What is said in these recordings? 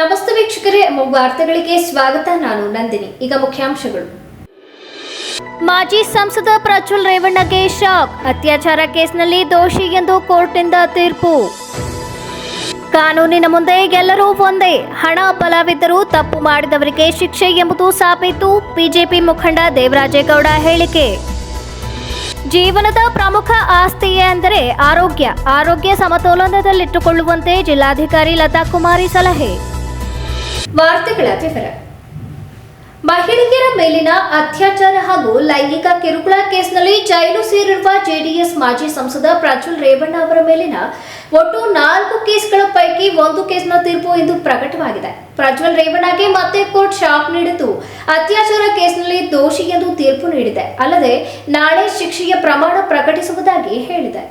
ನಮಸ್ತೆ ವೀಕ್ಷಕರೇ ವಾರ್ತೆಗಳಿಗೆ ಸ್ವಾಗತ. ನಾನು ನಂದಿನಿ. ಈಗ ಮುಖ್ಯಾಂಶಗಳು. ಮಾಜಿ ಸಂಸದ ಪ್ರಜ್ವಲ್ ರೇವಣ್ಣಗೆ ಶಾಕ್. ಅತ್ಯಾಚಾರ ಕೇಸ್ನಲ್ಲಿ ದೋಷಿ ಎಂದು ಕೋರ್ಟ್ನಿಂದ ತೀರ್ಪು. ಕಾನೂನಿನ ಮುಂದೆ ಎಲ್ಲರೂ ಒಂದೇ. ಹಣ ಬಲವಿದ್ದರೂ ತಪ್ಪು ಮಾಡಿದವರಿಗೆ ಶಿಕ್ಷೆ ಎಂಬುದು ಸಾಬೀತು, ಬಿಜೆಪಿ ಮುಖಂಡ ದೇವರಾಜೇಗೌಡ ಹೇಳಿಕೆ. ಜೀವನದ ಪ್ರಮುಖ ಆಸ್ತಿ ಅಂದರೆ ಆರೋಗ್ಯ. ಆರೋಗ್ಯ ಸಮತೋಲನದಲ್ಲಿಟ್ಟುಕೊಳ್ಳುವಂತೆ ಜಿಲ್ಲಾಧಿಕಾರಿ ಲತಾ ಕುಮಾರಿ ಸಲಹೆ. ವಾರ್ತೆಗಳ ವಿವರ. ಮಹಿಳೆಯರ ಮೇಲಿನ ಅತ್ಯಾಚಾರ ಹಾಗೂ ಲೈಂಗಿಕ ಕಿರುಕುಳ ಕೇಸ್ನಲ್ಲಿ ಜೈಲು ಸೇರಿರುವ ಜೆಡಿಎಸ್ ಮಾಜಿ ಸಂಸದ ಪ್ರಜ್ವಲ್ ರೇವಣ್ಣ ಅವರ ಮೇಲಿನ ಒಟ್ಟು ನಾಲ್ಕು ಕೇಸ್ಗಳ ಪೈಕಿ ಒಂದು ಕೇಸ್ನ ತೀರ್ಪು ಇಂದು ಪ್ರಕಟವಾಗಿದೆ. ಪ್ರಜ್ವಲ್ ರೇವಣ್ಣಗೆ ಮತ್ತೆ ಕೋರ್ಟ್ ಶಾಕ್ ನೀಡಿದ್ದು, ಅತ್ಯಾಚಾರ ಕೇಸ್ನಲ್ಲಿ ದೋಷಿ ಎಂದು ತೀರ್ಪು ನೀಡಿದೆ. ಅಲ್ಲದೆ ನಾಳೆ ಶಿಕ್ಷೆಯ ಪ್ರಮಾಣ ಪ್ರಕಟಿಸುವುದಾಗಿ ಹೇಳಿದೆ.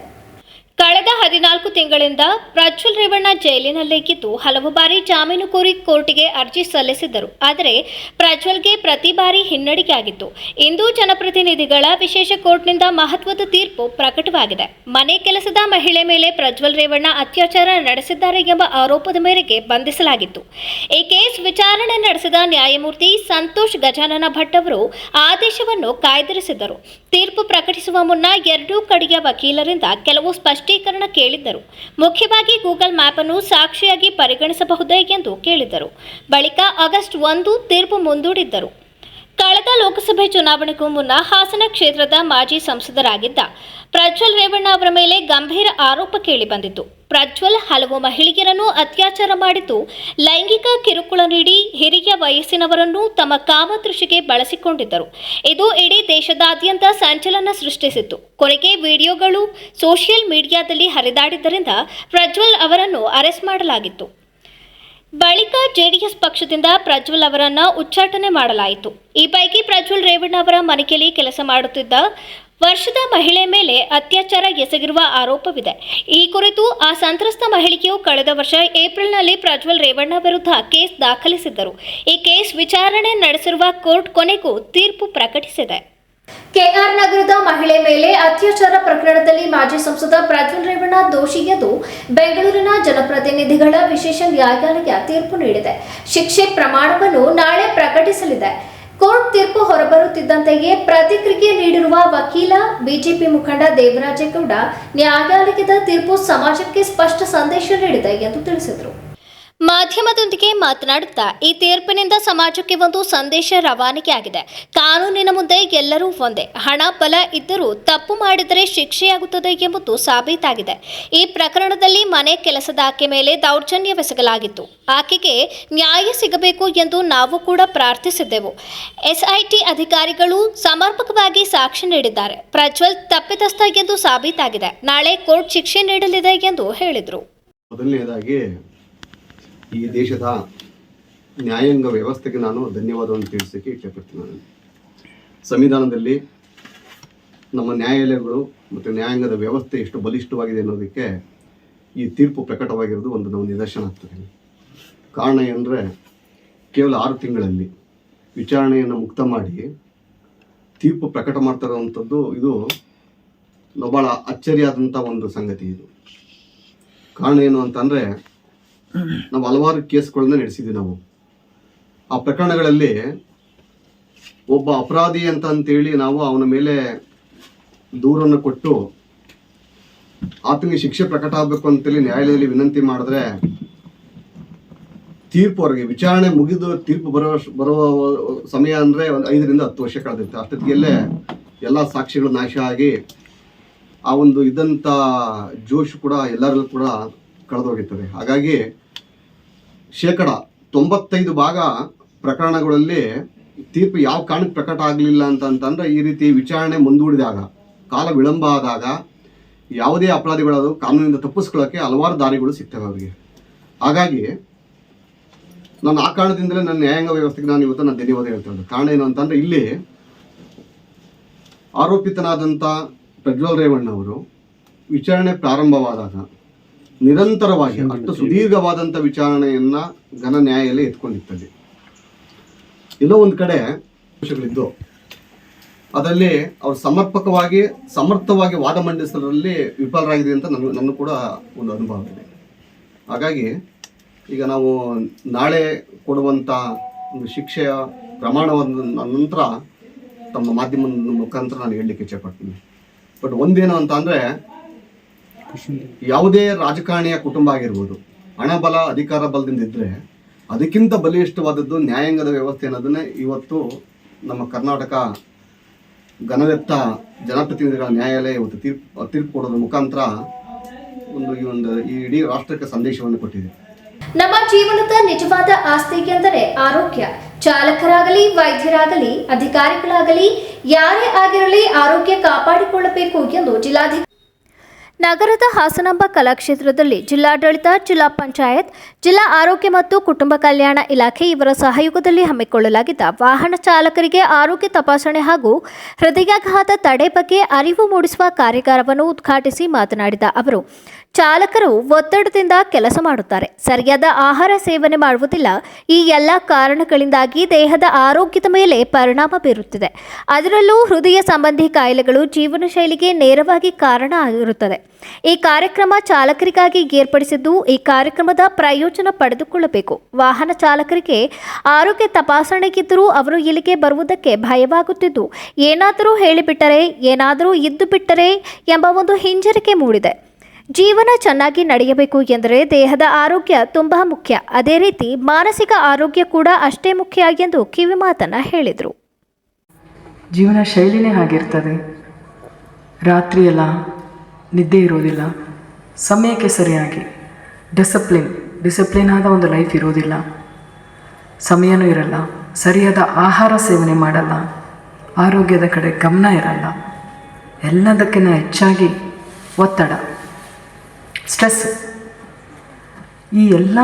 ಕಳೆದ ಹದಿನಾಲ್ಕು ತಿಂಗಳಿಂದ ಪ್ರಜ್ವಲ್ ರೇವಣ್ಣ ಜೈಲಿನಲ್ಲಿಗಿದ್ದು ಹಲವು ಬಾರಿ ಜಾಮೀನು ಕೋರಿ ಕೋರ್ಟ್ಗೆ ಅರ್ಜಿ ಸಲ್ಲಿಸಿದ್ದರು. ಆದರೆ ಪ್ರಜ್ವಲ್ಗೆ ಪ್ರತಿ ಬಾರಿ ಹಿನ್ನಡೆಯಾಗಿತ್ತು ಇಂದು ಜನಪ್ರತಿನಿಧಿಗಳ ವಿಶೇಷ ಕೋರ್ಟ್ನಿಂದ ಮಹತ್ವದ ತೀರ್ಪು ಪ್ರಕಟವಾಗಿದೆ. ಮನೆ ಕೆಲಸದ ಮಹಿಳೆ ಮೇಲೆ ಪ್ರಜ್ವಲ್ ರೇವಣ್ಣ ಅತ್ಯಾಚಾರ ನಡೆಸಿದ್ದಾರೆ ಎಂಬ ಆರೋಪದ ಮೇರೆಗೆ ಬಂಧಿಸಲಾಗಿತ್ತು. ಈ ಕೇಸ್ ವಿಚಾರಣೆ ನಡೆಸಿದ ನ್ಯಾಯಮೂರ್ತಿ ಸಂತೋಷ್ ಗಜಾನನ ಭಟ್ ಅವರು ಆದೇಶವನ್ನು ಕಾಯ್ದಿರಿಸಿದರು ತೀರ್ಪು ಪ್ರಕಟಿಸುವ ಮುನ್ನ ಎರಡೂ ಕಡೆಯ ವಕೀಲರಿಂದ ಕೆಲವು ಸ್ಪಷ್ಟೀಕರಣ ಕೇಳಿದ್ದರು. ಮುಖ್ಯವಾಗಿ ಗೂಗಲ್ ಮ್ಯಾಪ್ ಅನ್ನು ಸಾಕ್ಷಿಯಾಗಿ ಪರಿಗಣಿಸಬಹುದೇ ಎಂದು ಕೇಳಿದರು ಬಳಿಕ ಆಗಸ್ಟ್ ಒಂದು ತೀರ್ಪು ಮುಂದೂಡಿದ್ದರು. ಕಳೆದ ಲೋಕಸಭೆ ಚುನಾವಣೆಗೂ ಮುನ್ನ ಹಾಸನ ಕ್ಷೇತ್ರದ ಮಾಜಿ ಸಂಸದರಾಗಿದ್ದ ಪ್ರಜ್ವಲ್ ರೇವಣ್ಣ ಅವರ ಮೇಲೆ ಗಂಭೀರ ಆರೋಪ ಕೇಳಿಬಂದಿತ್ತು ಪ್ರಜ್ವಲ್ ಹಲವು ಮಹಿಳೆಯರನ್ನು ಅತ್ಯಾಚಾರ ಮಾಡಿದ್ದು, ಲೈಂಗಿಕ ಕಿರುಕುಳ ನೀಡಿ ಹಿರಿಯ ವಯಸ್ಸಿನವರನ್ನು ತಮ್ಮ ಕಾಮತೃಷಿಗೆ ಬಳಸಿಕೊಂಡಿದ್ದರು. ಇದು ಇಡೀ ದೇಶದಾದ್ಯಂತ ಸಂಚಲನ ಸೃಷ್ಟಿಸಿತ್ತು. ಕೊನೆಗೆ ವಿಡಿಯೋಗಳು ಸೋಷಿಯಲ್ ಮೀಡಿಯಾದಲ್ಲಿ ಹರಿದಾಡಿದ್ದರಿಂದ ಪ್ರಜ್ವಲ್ ಅವರನ್ನು ಅರೆಸ್ಟ್ ಮಾಡಲಾಗಿತ್ತು. ಬಳಿಕ ಜೆಡಿಎಸ್ ಪಕ್ಷದಿಂದ ಪ್ರಜ್ವಲ್ ಅವರನ್ನ ಉಚ್ಚಾಟನೆ ಮಾಡಲಾಯಿತು. ಈ ಪೈಕಿ ಪ್ರಜ್ವಲ್ ರೇವಣ್ಣ ಅವರ ಮನೆಯಲ್ಲಿ ಕೆಲಸ ಮಾಡುತ್ತಿದ್ದ ವರ್ಷದ ಮಹಿಳೆ ಮೇಲೆ ಅತ್ಯಾಚಾರ ಎಸಗಿರುವ ಆರೋಪವಿದೆ. ಈ ಕುರಿತು ಆ ಸಂತ್ರಸ್ತ ಮಹಿಳೆಯು ಕಳೆದ ವರ್ಷ ಏಪ್ರಿಲ್ನಲ್ಲಿ ಪ್ರಜ್ವಲ್ ರೇವಣ್ಣ ವಿರುದ್ಧ ಕೇಸ್ ದಾಖಲಿಸಿದ್ದರು. ಈ ಕೇಸ್ ವಿಚಾರಣೆ ನಡೆಸಿರುವ ಕೋರ್ಟ್ ಕೊನೆಗೂ ತೀರ್ಪು ಪ್ರಕಟಿಸಿದೆ. ಕೆಆರ್ ನಗರದ ಮಹಿಳೆ ಮೇಲೆ ಅತ್ಯಾಚಾರ ಪ್ರಕರಣದಲ್ಲಿ ಮಾಜಿ ಸಂಸದ ಪ್ರಜ್ವಲ್ ರೇವಣ್ಣ ದೋಷಿ ಎಂದು ಬೆಂಗಳೂರಿನ ಜನಪ್ರತಿನಿಧಿಗಳ ವಿಶೇಷ ನ್ಯಾಯಾಲಯ ತೀರ್ಪು ನೀಡಿದೆ. ಶಿಕ್ಷೆ ಪ್ರಮಾಣವನ್ನು ನಾಳೆ ಪ್ರಕಟಿಸಲಿದೆ. ಕೋರ್ಟ್ ತೀರ್ಪು ಹೊರಬರುತ್ತಿದ್ದಂತೆಯೇ ಪ್ರತಿಕ್ರಿಯೆ ನೀಡಿರುವ ವಕೀಲ, ಬಿಜೆಪಿ ಮುಖಂಡ ದೇವರಾಜೇಗೌಡ ನ್ಯಾಯಾಲಯದ ತೀರ್ಪು ಸಮಾಜಕ್ಕೆ ಸ್ಪಷ್ಟ ಸಂದೇಶ ನೀಡಿದೆ ಎಂದು ತಿಳಿಸಿದರು. ಮಾಧ್ಯಮದೊಂದಿಗೆ ಮಾತನಾಡುತ್ತಾ ಈ ತೀರ್ಪಿನಿಂದ ಸಮಾಜಕ್ಕೆ ಒಂದು ಸಂದೇಶ ರವಾನೆಯಾಗಿದೆ ಕಾನೂನಿನ ಮುಂದೆ ಎಲ್ಲರೂ ಒಂದೇ. ಹಣ, ಬಲ ಇದ್ದರೂ ತಪ್ಪು ಮಾಡಿದರೆ ಶಿಕ್ಷೆಯಾಗುತ್ತದೆ ಎಂಬುದು ಸಾಬೀತಾಗಿದೆ. ಈ ಪ್ರಕರಣದಲ್ಲಿ ಮನೆ ಕೆಲಸದ ಆಕೆ ಮೇಲೆ ದೌರ್ಜನ್ಯವೆಸಗಲಾಗಿತ್ತು. ಆಕೆಗೆ ನ್ಯಾಯ ಸಿಗಬೇಕು ಎಂದು ನಾವು ಕೂಡ ಪ್ರಾರ್ಥಿಸಿದ್ದೆವು. ಎಸ್ಐಟಿ ಅಧಿಕಾರಿಗಳು ಸಮರ್ಪಕವಾಗಿ ಸಾಕ್ಷಿ ನೀಡಿದ್ದಾರೆ. ಪ್ರಜ್ವಲ್ ತಪ್ಪಿತಸ್ಥ ಎಂದು ಸಾಬೀತಾಗಿದೆ. ನಾಳೆ ಕೋರ್ಟ್ ಶಿಕ್ಷೆ ನೀಡಲಿದೆ ಎಂದು ಹೇಳಿದರು. ಈ ದೇಶದ ನ್ಯಾಯಾಂಗ ವ್ಯವಸ್ಥೆಗೆ ನಾನು ಧನ್ಯವಾದವನ್ನು ತಿಳಿಸೋಕ್ಕೆ ಇಷ್ಟಪಡ್ತೀನಿ ನಾನು ಸಂವಿಧಾನದಲ್ಲಿ ನಮ್ಮ ನ್ಯಾಯಾಲಯಗಳು ಮತ್ತು ನ್ಯಾಯಾಂಗದ ವ್ಯವಸ್ಥೆ ಎಷ್ಟು ಬಲಿಷ್ಠವಾಗಿದೆ ಅನ್ನೋದಕ್ಕೆ ಈ ತೀರ್ಪು ಪ್ರಕಟವಾಗಿರೋದು ಒಂದು ನಾವು ನಿದರ್ಶನ ಆಗ್ತದೆ. ಕಾರಣ ಏನಂದರೆ ಕೇವಲ ಆರು ತಿಂಗಳಲ್ಲಿ ವಿಚಾರಣೆಯನ್ನು ಮುಕ್ತ ಮಾಡಿ ತೀರ್ಪು ಪ್ರಕಟ ಮಾಡ್ತಾ ಇದು ಬಹಳ ಅಚ್ಚರಿಯಾದಂಥ ಒಂದು ಸಂಗತಿ ಇದು. ಕಾರಣ ಏನು ಅಂತಂದರೆ ನಾವು ಹಲವಾರು ಕೇಸ್ಗಳನ್ನ ನಡೆಸಿದ್ವಿ ನಾವು. ಆ ಪ್ರಕರಣಗಳಲ್ಲಿ ಒಬ್ಬ ಅಪರಾಧಿ ಅಂತ ಅಂತೇಳಿ ನಾವು ಅವನ ಮೇಲೆ ದೂರನ್ನು ಕೊಟ್ಟು ಆತನಿಗೆ ಶಿಕ್ಷೆ ಪ್ರಕಟ ಆಗಬೇಕು ಅಂತೇಳಿ ನ್ಯಾಯಾಲಯದಲ್ಲಿ ವಿನಂತಿ ಮಾಡಿದ್ರೆ ತೀರ್ಪು ಅವ್ರಿಗೆ, ವಿಚಾರಣೆ ಮುಗಿದು ತೀರ್ಪು ಬರೋ ಬರುವ ಸಮಯ ಅಂದರೆ ಒಂದು ಐದರಿಂದ ಹತ್ತು ವರ್ಷ ಕಳೆದಿರುತ್ತೆ. ಅಷ್ಟೊತ್ತಿಗೆಲ್ಲೇ ಎಲ್ಲ ಸಾಕ್ಷಿಗಳು ನಾಶ ಆಗಿ ಆ ಒಂದು ಇದ್ದಂಥ ಜೋಶ್ ಕೂಡ ಎಲ್ಲರಲ್ಲೂ ಕೂಡ ಕಳೆದೋಗಿರ್ತದೆ ಹಾಗಾಗಿ ಶೇಕಡ ತೊಂಬತ್ತೈದು ಭಾಗ ಪ್ರಕರಣಗಳಲ್ಲಿ ತೀರ್ಪು ಯಾವ ಕಾರಣಕ್ಕೆ ಪ್ರಕಟ ಆಗಲಿಲ್ಲ ಅಂತ ಅಂತಂದ್ರೆ ಈ ರೀತಿ ವಿಚಾರಣೆ ಮುಂದೂಡಿದಾಗ, ಕಾಲ ವಿಳಂಬ ಆದಾಗ ಯಾವುದೇ ಅಪರಾಧಿಗಳಾದರೂ ಕಾನೂನಿಂದ ತಪ್ಪಿಸ್ಕೊಳ್ಳೋಕ್ಕೆ ಹಲವಾರು ದಾರಿಗಳು ಸಿಗ್ತವೆ ಅವರಿಗೆ. ಹಾಗಾಗಿ ನಾನು ಆ ಕಾರಣದಿಂದಲೇ ನನ್ನ ನ್ಯಾಯಾಂಗ ವ್ಯವಸ್ಥೆಗೆ ನಾನು ಇವತ್ತು ನಾನು ಧನ್ಯವಾದ ಹೇಳ್ತಾ ಕಾರಣ ಏನು ಅಂತಂದ್ರೆ ಇಲ್ಲಿ ಆರೋಪಿತನಾದಂಥ ಪ್ರಜ್ವಲ್ ರೇವಣ್ಣ ಅವರು ವಿಚಾರಣೆ ಪ್ರಾರಂಭವಾದಾಗ ನಿರಂತರವಾಗಿ, ಅಷ್ಟು ಸುದೀರ್ಘವಾದಂಥ ವಿಚಾರಣೆಯನ್ನ ಘನ ನ್ಯಾಯಾಲಯ ಎತ್ಕೊಂಡಿರ್ತದೆ ಎಲ್ಲೋ ಒಂದು ಕಡೆ ಅಂಶಗಳಿದ್ದು ಅದರಲ್ಲಿ ಅವರು ಸಮರ್ಪಕವಾಗಿ, ಸಮರ್ಥವಾಗಿ ವಾದ ಮಂಡಿಸಲರಲ್ಲಿ ವಿಫಲರಾಗಿದೆ ಅಂತ ನನ್ನ ನನ್ನ ಕೂಡ ಒಂದು ಅನುಭವ ಇದೆ. ಹಾಗಾಗಿ ಈಗ ನಾವು ನಾಳೆ ಕೊಡುವಂಥ ಒಂದು ಶಿಕ್ಷೆಯ ಪ್ರಮಾಣವನ್ನು ನಂತರ ತಮ್ಮ ಮಾಧ್ಯಮದ ಮುಖಾಂತರ ನಾನು ಹೇಳಲಿಕ್ಕೆ ಇಚ್ಛೆಪಡ್ತೀನಿ ಬಟ್ ಒಂದೇನು ಅಂತ ಅಂದರೆ ಯಾವುದೇ ರಾಜಕಾರಣಿಯ ಕುಟುಂಬ ಆಗಿರ್ಬೋದು ಹಣಬಲ ಅಧಿಕಾರ ಬಲದಿಂದ ಇದ್ದರೆ ಅದಕ್ಕಿಂತ ಬಲಿಷ್ಠವಾದದ್ದು ನ್ಯಾಯಾಂಗದ ವ್ಯವಸ್ಥೆ ಅನ್ನೋದನ್ನೇ ಇವತ್ತು ನಮ್ಮ ಕರ್ನಾಟಕ ಘನವೆತ್ತ ಜನಪ್ರತಿನಿಧಿಗಳ ನ್ಯಾಯಾಲಯ ಇವತ್ತು ತೀರ್ಪು ತೀರ್ಪು ಕೊಡೋದ್ರ ಮುಖಾಂತರ ಒಂದು ಈ ಒಂದು ಈ ಇಡೀ ರಾಷ್ಟ್ರಕ್ಕೆ ಸಂದೇಶವನ್ನು ಕೊಟ್ಟಿದೆ. ನಮ್ಮ ಜೀವನದ ನಿಜವಾದ ಆಸ್ತಿ ಎಂದರೆ ಆರೋಗ್ಯ. ಚಾಲಕರಾಗಲಿ ವೈದ್ಯರಾಗಲಿ ಅಧಿಕಾರಿಗಳಾಗಲಿ ಯಾರೇ ಆಗಿರಲಿ ಆರೋಗ್ಯ ಕಾಪಾಡಿಕೊಳ್ಳಬೇಕು ಎಂದು ಜಿಲ್ಲಾಧಿಕಾರಿ ನಗರದ ಹಾಸನಾಂಬ ಕಲಾಕ್ಷೇತ್ರದಲ್ಲಿ ಜಿಲ್ಲಾಡಳಿತ, ಜಿಲ್ಲಾ ಪಂಚಾಯತ್, ಜಿಲ್ಲಾ ಆರೋಗ್ಯ ಮತ್ತು ಕುಟುಂಬ ಕಲ್ಯಾಣ ಇಲಾಖೆ ಇವರ ಸಹಯೋಗದಲ್ಲಿ ಹಮ್ಮಿಕೊಳ್ಳಲಾಗಿದ್ದ ವಾಹನ ಚಾಲಕರಿಗೆ ಆರೋಗ್ಯ ತಪಾಸಣೆ ಹಾಗೂ ಹೃದಯಾಘಾತ ತಡೆ ಬಗ್ಗೆ ಅರಿವು ಮೂಡಿಸುವ ಕಾರ್ಯಾಗಾರವನ್ನು ಉದ್ಘಾಟಿಸಿ ಮಾತನಾಡಿದ ಅವರು. ಚಾಲಕರು ಒತ್ತಡದಿಂದ ಕೆಲಸ ಮಾಡುತ್ತಾರೆ. ಸರಿಯಾದ ಆಹಾರ ಸೇವನೆ ಮಾಡುವುದಿಲ್ಲ. ಈ ಎಲ್ಲ ಕಾರಣಗಳಿಂದಾಗಿ ದೇಹದ ಆರೋಗ್ಯದ ಮೇಲೆ ಪರಿಣಾಮ ಬೀರುತ್ತಿದೆ. ಅದರಲ್ಲೂ ಹೃದಯ ಸಂಬಂಧಿ ಕಾಯಿಲೆಗಳು ಜೀವನ ಶೈಲಿಗೆ ನೇರವಾಗಿ ಕಾರಣ ಆಗಿರುತ್ತದೆ. ಈ ಕಾರ್ಯಕ್ರಮ ಚಾಲಕರಿಗಾಗಿ ಏರ್ಪಡಿಸಿದ್ದು ಈ ಕಾರ್ಯಕ್ರಮದ ಪ್ರಯೋಜನ ಪಡೆದುಕೊಳ್ಳಬೇಕು. ವಾಹನ ಚಾಲಕರಿಗೆ ಆರೋಗ್ಯ ತಪಾಸಣೆಗಿದ್ದರೂ ಅವರು ಇಲ್ಲಿಗೆ ಬರುವುದಕ್ಕೆ ಭಯವಾಗುತ್ತಿದ್ದು, ಏನಾದರೂ ಹೇಳಿಬಿಟ್ಟರೆ, ಏನಾದರೂ ಇದ್ದು ಬಿಟ್ಟರೆ ಎಂಬ ಒಂದು ಹಿಂಜರಿಕೆ ಮೂಡಿದೆ. ಜೀವನ ಚೆನ್ನಾಗಿ ನಡೆಯಬೇಕು ಎಂದರೆ ದೇಹದ ಆರೋಗ್ಯ ತುಂಬ ಮುಖ್ಯ. ಅದೇ ರೀತಿ ಮಾನಸಿಕ ಆರೋಗ್ಯ ಕೂಡ ಅಷ್ಟೇ ಮುಖ್ಯ ಎಂದು ಕಿವಿ ಮಾತನ್ನ ಹೇಳಿದರು. ಜೀವನ ಶೈಲಿನೇ ಹಾಗಿರ್ತದೆ. ರಾತ್ರಿಯೆಲ್ಲ ನಿದ್ದೆ ಇರೋದಿಲ್ಲ. ಸಮಯಕ್ಕೆ ಸರಿಯಾಗಿ ಡಿಸಪ್ಲಿನ್, ಡಿಸಿಪ್ಲಿನ್ ಆದ ಒಂದು ಲೈಫ್ ಇರೋದಿಲ್ಲ. ಸಮಯನೂ ಇರಲ್ಲ. ಸರಿಯಾದ ಆಹಾರ ಸೇವನೆ ಮಾಡಲ್ಲ. ಆರೋಗ್ಯದ ಕಡೆ ಗಮನ ಇರಲ್ಲ. ಎಲ್ಲದಕ್ಕಿಂತ ಹೆಚ್ಚಾಗಿ ಒತ್ತಡ. ಸ್ಟ್ರೆಸ್ ಈ ಎಲ್ಲ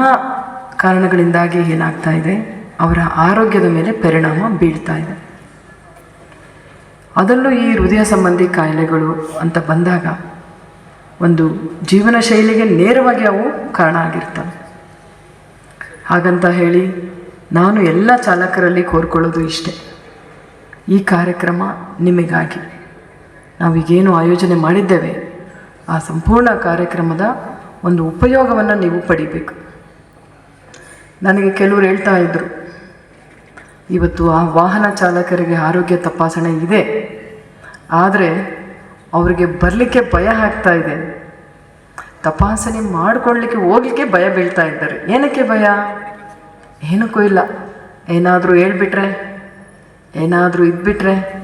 ಕಾರಣಗಳಿಂದಾಗಿ ಏನಾಗ್ತಾ ಇದೆ? ಅವರ ಆರೋಗ್ಯದ ಮೇಲೆ ಪರಿಣಾಮ ಬೀಳ್ತಾ ಇದೆ. ಅದರಲ್ಲೂ ಈ ಹೃದಯ ಸಂಬಂಧಿ ಕಾಯಿಲೆಗಳು ಅಂತ ಬಂದಾಗ ಒಂದು ಜೀವನ ಶೈಲಿಗೆ ನೇರವಾಗಿ ಅವು ಕಾರಣ ಆಗಿರ್ತವೆ. ಹಾಗಂತ ಹೇಳಿ ನಾನು ಎಲ್ಲ ಚಾಲಕರಲ್ಲಿ ಕೋರ್ಕೊಳ್ಳೋದು ಇಷ್ಟೆ. ಈ ಕಾರ್ಯಕ್ರಮ ನಿಮಗಾಗಿ. ನಾವೀಗೇನು ಆಯೋಜನೆ ಮಾಡಿದ್ದೇವೆ? ಆ ಸಂಪೂರ್ಣ ಕಾರ್ಯಕ್ರಮದ ಒಂದು ಉಪಯೋಗವನ್ನು ನೀವು ಪಡಿಬೇಕು. ನನಗೆ ಕೆಲವರು ಹೇಳ್ತಾ ಇದ್ದರು ಇವತ್ತು ಆ ವಾಹನ ಚಾಲಕರಿಗೆ ಆರೋಗ್ಯ ತಪಾಸಣೆ ಇದೆ. ಆದರೆ ಅವರಿಗೆ ಬರಲಿಕ್ಕೆ ಭಯ ಆಗ್ತಾ ಇದೆ. ತಪಾಸಣೆ ಮಾಡಿಕೊಳ್ಳಲಿಕ್ಕೆ ಹೋಗ್ಲಿಕ್ಕೆ ಭಯ ಬೀಳ್ತಾ ಇದ್ದಾರೆ. ಏನಕ್ಕೆ ಭಯ? ಏನಕ್ಕೂ ಇಲ್ಲ. ಏನಾದರೂ ಹೇಳ್ಬಿಟ್ರೆ, ಏನಾದರೂ ಇದ್ಬಿಟ್ರೆ,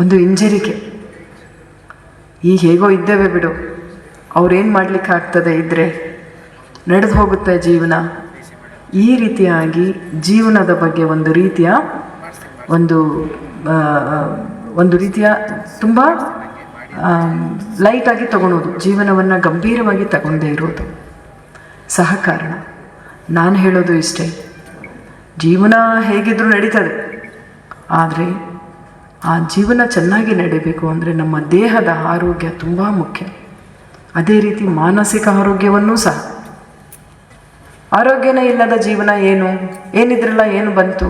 ಒಂದು ಹಿಂಜರಿಕೆ. ಈಗ ಹೇಗೋ ಇದ್ದೇವೆ ಬಿಡು. ಅವ್ರೇನು ಮಾಡಲಿಕ್ಕೆ ಆಗ್ತದೆ ಇದ್ದರೆ ನಡೆದು ಹೋಗುತ್ತೆ ಜೀವನ. ಈ ರೀತಿಯಾಗಿ ಜೀವನದ ಬಗ್ಗೆ ಒಂದು ರೀತಿಯ ಒಂದು ಒಂದು ರೀತಿಯ ತುಂಬ ಲೈಟಾಗಿ ತಗೊಳೋದು. ಜೀವನವನ್ನು ಗಂಭೀರವಾಗಿ ತಗೊಂಡೇ ಇರೋದು. ಸಹ ಕಾರಣ ನಾನು ಹೇಳೋದು ಇಷ್ಟೇ. ಜೀವನ ಹೇಗಿದ್ರೂ ನಡೀತದೆ. ಆದರೆ ಆ ಜೀವನ ಚೆನ್ನಾಗಿ ನಡೀಬೇಕು ಅಂದರೆ ನಮ್ಮ ದೇಹದ ಆರೋಗ್ಯ ತುಂಬ ಮುಖ್ಯ. ಅದೇ ರೀತಿ ಮಾನಸಿಕ ಆರೋಗ್ಯವನ್ನೂ ಸಹ. ಆರೋಗ್ಯನೇ ಇಲ್ಲದ ಜೀವನ ಏನು? ಏನಿದ್ರಲ್ಲ ಏನು ಬಂತು?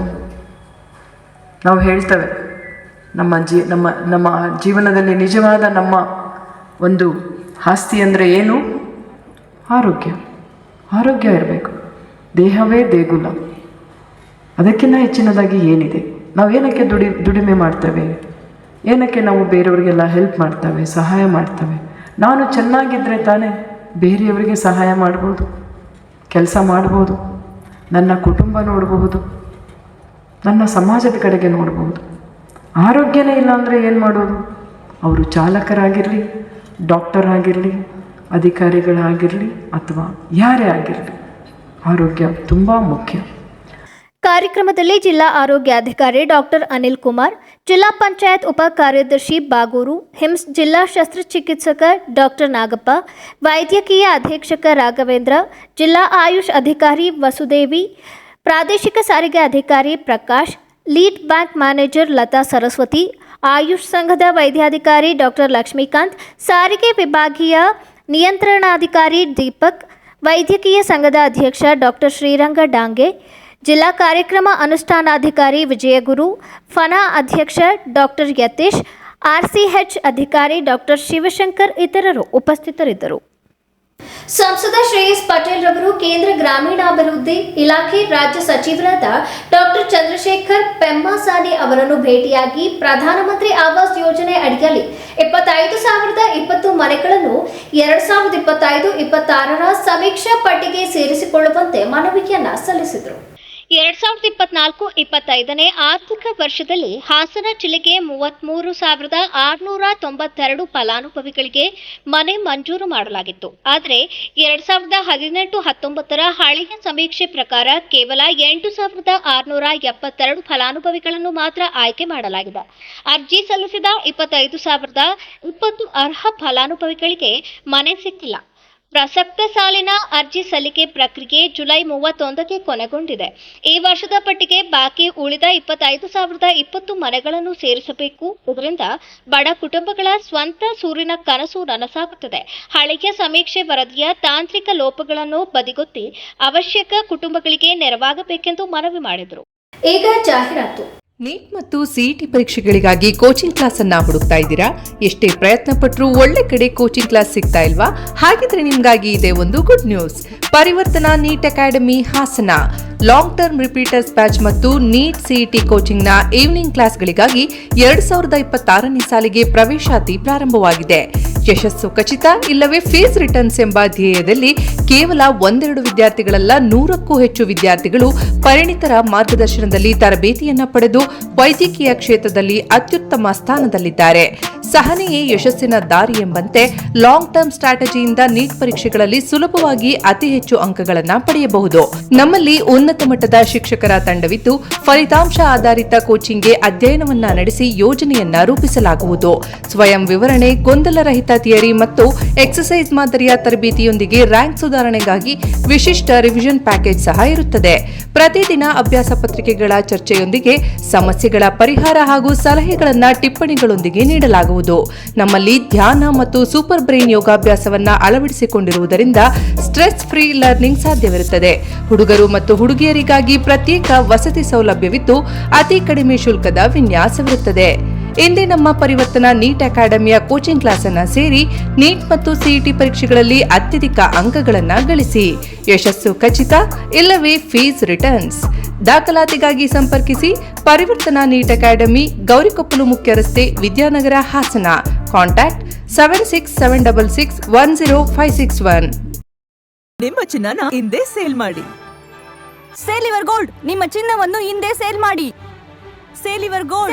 ನಾವು ಹೇಳ್ತೇವೆ, ನಮ್ಮ ಜೀ, ನಮ್ಮ ನಮ್ಮ ಜೀವನದಲ್ಲಿ ನಿಜವಾದ ನಮ್ಮ ಒಂದು ಆಸ್ತಿ ಅಂದರೆ ಏನು? ಆರೋಗ್ಯ. ಆರೋಗ್ಯ ಇರಬೇಕು. ದೇಹವೇ ದೇಗುಲ. ಅದಕ್ಕಿಂತ ಹೆಚ್ಚಿನದಾಗಿ ಏನಿದೆ? ನಾವು ಏನಕ್ಕೆ ದುಡಿ, ದುಡಿಮೆ ಮಾಡ್ತೇವೆ? ಏನಕ್ಕೆ ನಾವು ಬೇರೆಯವರಿಗೆಲ್ಲ ಹೆಲ್ಪ್ ಮಾಡ್ತೇವೆ, ಸಹಾಯ ಮಾಡ್ತೇವೆ? ನಾನು ಚೆನ್ನಾಗಿದ್ದರೆ ತಾನೇ ಬೇರೆಯವರಿಗೆ ಸಹಾಯ ಮಾಡ್ಬೋದು, ಕೆಲಸ ಮಾಡ್ಬೋದು, ನನ್ನ ಕುಟುಂಬ ನೋಡಬಹುದು ನನ್ನ ಸಮಾಜದ ಕಡೆಗೆ ನೋಡ್ಬೋದು. ಆರೋಗ್ಯನೇ ಇಲ್ಲ ಅಂದರೆ ಏನು ಮಾಡೋದು? ಅವರು ಚಾಲಕರಾಗಿರಲಿ ಡಾಕ್ಟರ್ ಆಗಿರಲಿ, ಅಧಿಕಾರಿಗಳಾಗಿರಲಿ, ಅಥವಾ ಯಾರೇ ಆಗಿರಲಿ, ಆರೋಗ್ಯ ತುಂಬ ಮುಖ್ಯ. ಕಾರ್ಯಕ್ರಮದಲ್ಲಿ ಜಿಲ್ಲಾ ಆರೋಗ್ಯಾಧಿಕಾರಿ ಡಾಕ್ಟರ್ ಅನಿಲ್ ಕುಮಾರ್ ಜಿಲ್ಲಾ ಪಂಚಾಯತ್ ಉಪ ಕಾರ್ಯದರ್ಶಿ ಬಾಗೂರು ಹಿಮ್ಸ್ ಜಿಲ್ಲಾ ಶಸ್ತ್ರಚಿಕಿತ್ಸಕ ಡಾಕ್ಟರ್ ನಾಗಪ್ಪ ವೈದ್ಯಕೀಯ ಅಧೀಕ್ಷಕ ರಾಘವೇಂದ್ರ ಜಿಲ್ಲಾ ಆಯುಷ್ ಅಧಿಕಾರಿ ವಸುದೇವಿ ಪ್ರಾದೇಶಿಕ ಸಾರಿಗೆ ಅಧಿಕಾರಿ Prakash lead bank manager Latha Saraswati AYUSH ಸಂಘದ ವೈದ್ಯಾಧಿಕಾರಿ ಡಾಕ್ಟರ್ ಲಕ್ಷ್ಮೀಕಾಂತ್ ಸಾರಿಗೆ ವಿಭಾಗೀಯ ನಿಯಂತ್ರಣಾಧಿಕಾರಿ ದೀಪಕ್ ವೈದ್ಯಕೀಯ ಸಂಘದ ಅಧ್ಯಕ್ಷ ಡಾಕ್ಟರ್ ಶ್ರೀರಂಗ ಡಾಂಗೆ ಜಿಲ್ಲಾ ಕಾರ್ಯಕ್ರಮ ಅನುಷ್ಠಾನಾಧಿಕಾರಿ ವಿಜಯಗುರು, ಫನಾ ಅಧ್ಯಕ್ಷ ಡಾಕ್ಟರ್ ಯತೀಶ್, ಆರ್ಸಿಎಚ್ ಅಧಿಕಾರಿ ಡಾಕ್ಟರ್ ಶಿವಶಂಕರ್ ಇತರರು ಉಪಸ್ಥಿತರಿದ್ದರು. ಸಂಸದ ಶ್ರೇಯಸ್ ಪಟೇಲ್ ರವರು ಕೇಂದ್ರ ಗ್ರಾಮೀಣಾಭಿವೃದ್ಧಿ ಇಲಾಖೆ ರಾಜ್ಯ ಸಚಿವರಾದ ಡಾಕ್ಟರ್ ಚಂದ್ರಶೇಖರ್ ಪೆಮ್ಮಸಾನಿ ಅವರನ್ನು ಭೇಟಿಯಾಗಿ ಪ್ರಧಾನಮಂತ್ರಿ ಆವಾಸ್ ಯೋಜನೆ ಅಡಿಯಲ್ಲಿ ಇಪ್ಪತ್ತೈದು ಸಾವಿರದ ಇಪ್ಪತ್ತು ಮನೆಗಳನ್ನು ಎರಡ್ ಸಾವಿರದ ಇಪ್ಪತ್ತೈದು ಇಪ್ಪತ್ತಾರರ ಸಮೀಕ್ಷಾ ಪಟ್ಟಿಗೆ ಸೇರಿಸಿಕೊಳ್ಳುವಂತೆ ಮನವಿಯನ್ನ ಸಲ್ಲಿಸಿದರು. ಎರಡ್ ಸಾವಿರದ ಇಪ್ಪತ್ನಾಲ್ಕು ಇಪ್ಪತ್ತೈದನೇ ಆರ್ಥಿಕ ವರ್ಷದಲ್ಲಿ ಹಾಸನ ಜಿಲ್ಲೆಗೆ ಮೂವತ್ಮೂರು ಸಾವಿರದ ಆರುನೂರ ತೊಂಬತ್ತೆರಡು ಫಲಾನುಭವಿಗಳಿಗೆ ಮನೆ ಮಂಜೂರು ಮಾಡಲಾಗಿತ್ತು. ಆದರೆ ಎರಡ್ ಸಾವಿರದ ಹದಿನೆಂಟು ಹತ್ತೊಂಬತ್ತರ ಹಳೆಯ ಸಮೀಕ್ಷೆ ಪ್ರಕಾರ ಕೇವಲ ಎಂಟು ಸಾವಿರದ ಆರುನೂರ ಎಪ್ಪತ್ತೆರಡು ಫಲಾನುಭವಿಗಳನ್ನು ಮಾತ್ರ ಆಯ್ಕೆ ಮಾಡಲಾಗಿದೆ. ಅರ್ಜಿ ಸಲ್ಲಿಸಿದ ಇಪ್ಪತ್ತೈದು ಸಾವಿರದ ಇಪ್ಪತ್ತು ಅರ್ಹ ಫಲಾನುಭವಿಗಳಿಗೆ ಮನೆ ಸಿಕ್ಕಿಲ್ಲ. ಪ್ರಸಕ್ತ ಸಾಲಿನ ಅರ್ಜಿ ಸಲ್ಲಿಕೆ ಪ್ರಕ್ರಿಯೆ ಜುಲೈ ಮೂವತ್ತೊಂದಕ್ಕೆ ಕೊನೆಗೊಂಡಿದೆ. ಈ ವರ್ಷದ ಪಟ್ಟಿಗೆ ಬಾಕಿ ಉಳಿದ ಇಪ್ಪತ್ತೈದು ಸಾವಿರದ ಇಪ್ಪತ್ತು ಮನೆಗಳನ್ನು ಸೇರಿಸಬೇಕು. ಇದರಿಂದ ಬಡ ಕುಟುಂಬಗಳ ಸ್ವಂತ ಸೂರಿನ ಕನಸು ನನಸಾಗುತ್ತದೆ. ಹಳೆಯ ಸಮೀಕ್ಷೆ ವರದಿಯ ತಾಂತ್ರಿಕ ಲೋಪಗಳನ್ನು ಬದಿಗೊತ್ತಿ ಅವಶ್ಯಕ ಕುಟುಂಬಗಳಿಗೆ ನೆರವಾಗಬೇಕೆಂದು ಮನವಿ ಮಾಡಿದರು. ಈಗ ಜಾಹೀರಾತು. ನೀಟ್ ಮತ್ತು ಸಿಇಟಿ ಪರೀಕ್ಷೆಗಳಿಗಾಗಿ ಕೋಚಿಂಗ್ ಕ್ಲಾಸ್ ಅನ್ನ ಹುಡುಕ್ತಾ ಇದ್ದೀರಾ? ಎಷ್ಟೇ ಪ್ರಯತ್ನ ಪಟ್ಟರೂ ಒಳ್ಳೆ ಕಡೆ ಕೋಚಿಂಗ್ ಕ್ಲಾಸ್ ಸಿಗ್ತಾ ಇಲ್ವಾ? ಹಾಗಿದ್ರೆ ನಿಮ್ಗಾಗಿ ಇದೆ ಒಂದು good news Parivartana NEET academy Hassan. Long term repeaters batch ಮತ್ತು ನೀಟ್ ಸಿಇಟಿ ಕೋಚಿಂಗ್ನ ಈವ್ನಿಂಗ್ ಕ್ಲಾಸ್ಗಳಿಗಾಗಿ ಎರಡ್ ಸಾವಿರದ ಇಪ್ಪತ್ತಾರನೇ ಸಾಲಿಗೆ ಪ್ರವೇಶಾತಿ ಪ್ರಾರಂಭವಾಗಿದೆ. ಯಶಸ್ಸು ಖಚಿತ, ಇಲ್ಲವೇ ಫೀಸ್ ರಿಟರ್ನ್ಸ್ ಎಂಬ ಧ್ಯೇಯದಲ್ಲಿ ಕೇವಲ ಒಂದೆರಡು ವಿದ್ಯಾರ್ಥಿಗಳಲ್ಲ ನೂರಕ್ಕೂ ಹೆಚ್ಚು ವಿದ್ಯಾರ್ಥಿಗಳು ಪರಿಣಿತರ ಮಾರ್ಗದರ್ಶನದಲ್ಲಿ ತರಬೇತಿಯನ್ನ ಪಡೆದು ವೈದ್ಯಕೀಯ ಕ್ಷೇತ್ರದಲ್ಲಿ ಅತ್ಯುತ್ತಮ ಸ್ಥಾನದಲ್ಲಿದ್ದಾರೆ. ಸಹನೆಯೇ ಯಶಸ್ಸಿನ ದಾರಿ ಎಂಬಂತೆ ಲಾಂಗ್ ಟರ್ಮ್ ಸ್ಟ್ರಾಟಜಿಯಿಂದ ನೀಟ್ ಪರೀಕ್ಷೆಗಳಲ್ಲಿ ಸುಲಭವಾಗಿ ಅತಿ ಹೆಚ್ಚು ಅಂಕಗಳನ್ನು ಪಡೆಯಬಹುದು. ನಮ್ಮಲ್ಲಿ ಉನ್ನತ ಮಟ್ಟದ ಶಿಕ್ಷಕರ ತಂಡವಿದ್ದು, ಫಲಿತಾಂಶ ಆಧಾರಿತ ಕೋಚಿಂಗ್ಗೆ ಅಧ್ಯಯನವನ್ನ ನಡೆಸಿ ಯೋಜನೆಯನ್ನ ರೂಪಿಸಲಾಗುವುದು. ಸ್ವಯಂ ವಿವರಣೆ ಗೊಂದಲರಹಿತ ಥಿಯರಿ ಮತ್ತು ಎಕ್ಸಸೈಸ್ ಮಾದರಿಯ ತರಬೇತಿಯೊಂದಿಗೆ ರ್ಯಾಂಕ್ ಸುಧಾರಣೆಗಾಗಿ ವಿಶಿಷ್ಟ ರಿವಿಷನ್ ಪ್ಯಾಕೇಜ್ ಸಹ ಇರುತ್ತದೆ. ಪ್ರತಿದಿನ ಅಭ್ಯಾಸ ಪತ್ರಿಕೆಗಳ ಚರ್ಚೆಯೊಂದಿಗೆ ಸಮಸ್ಯೆಗಳ ಪರಿಹಾರ ಹಾಗೂ ಸಲಹೆಗಳನ್ನು ಟಿಪ್ಪಣಿಗಳೊಂದಿಗೆ ನೀಡಲಾಗುವುದು. ನಮ್ಮಲ್ಲಿ ಧ್ಯಾನ ಮತ್ತು ಸೂಪರ್ ಬ್ರೈನ್ ಯೋಗಾಭ್ಯಾಸವನ್ನು ಅಳವಡಿಸಿಕೊಂಡಿರುವುದರಿಂದ ಸ್ಟ್ರೆಸ್ ಫ್ರೀ ಲರ್ನಿಂಗ್ ಸಾಧ್ಯವಿರುತ್ತದೆ. ಹುಡುಗರು ಮತ್ತು ಹುಡುಗಿಯರಿಗಾಗಿ ಪ್ರತ್ಯೇಕ ವಸತಿ ಸೌಲಭ್ಯವಿದ್ದು, ಅತಿ ಕಡಿಮೆ ಶುಲ್ಕದ ವಿನ್ಯಾಸವಿರುತ್ತದೆ. ಇಂದೇ ನಮ್ಮ ಪರಿವರ್ತನಾ ನೀಟ್ ಅಕಾಡೆಮಿಯ ಕೋಚಿಂಗ್ ಕ್ಲಾಸ್ ಅನ್ನು ಸೇರಿ ನೀಟ್ ಮತ್ತು ಸಿಇಟಿ ಪರೀಕ್ಷೆಗಳಲ್ಲಿ ಅತ್ಯಧಿಕ ಅಂಕಗಳನ್ನು ಗಳಿಸಿ. ಯಶಸ್ಸು ಖಚಿತ, ಇಲ್ಲವೇ ಫೀಸ್ ರಿಟರ್ನ್ಸ್. ದಾಖಲಾತಿಗಾಗಿ ಸಂಪರ್ಕಿಸಿ ಪರಿವರ್ತನಾ ನೀಟ್ ಅಕಾಡೆಮಿ ಗೌರಿಕೊಪ್ಪಲು ಮುಖ್ಯ ರಸ್ತೆ Vidyanagar Hassan. Contact seven six seven double six one zero five six one. ನಿಮ್ಮ ಚಿನ್ನನ ಹಿಂದೆ ಸೇಲ್ ಮಾಡಿ. ಸೇಲ್ ಇವರ್ ಗೋಲ್ಡ್ ನಿಮ್ಮ ಚಿನ್ನವನ್ನು ಹಿಂದೆ ಸೇಲ್ ಮಾಡಿ. Sale your gold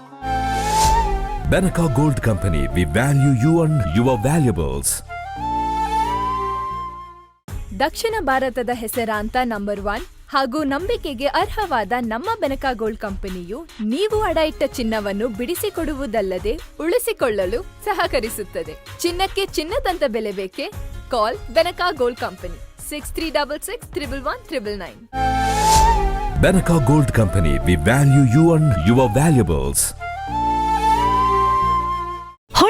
Benaca Gold Company, we value you and your valuables. ದಕ್ಷಿಣ ಭಾರತದ ಹೆಸರಾಂತ ನಂಬರ್ ಒನ್ ಹಾಗೂ ನಂಬಿಕೆಗೆ ಅರ್ಹವಾದ ನಮ್ಮ ಬೆನಕ ಗೋಲ್ಡ್ ಕಂಪನಿಯು ನೀವು ಅಡ ಇಟ್ಟ ಚಿನ್ನವನ್ನು ಬಿಡಿಸಿಕೊಡುವುದಲ್ಲದೆ ಉಳಿಸಿಕೊಳ್ಳಲು ಸಹಕರಿಸುತ್ತದೆ ಚಿನ್ನಕ್ಕೆ ಚಿನ್ನದಂತ ಬೆಲೆ ಬೇಕೆ call Benaka Gold Company six three double six triple one triple nine Benaka Gold Company, we value you and your valuables.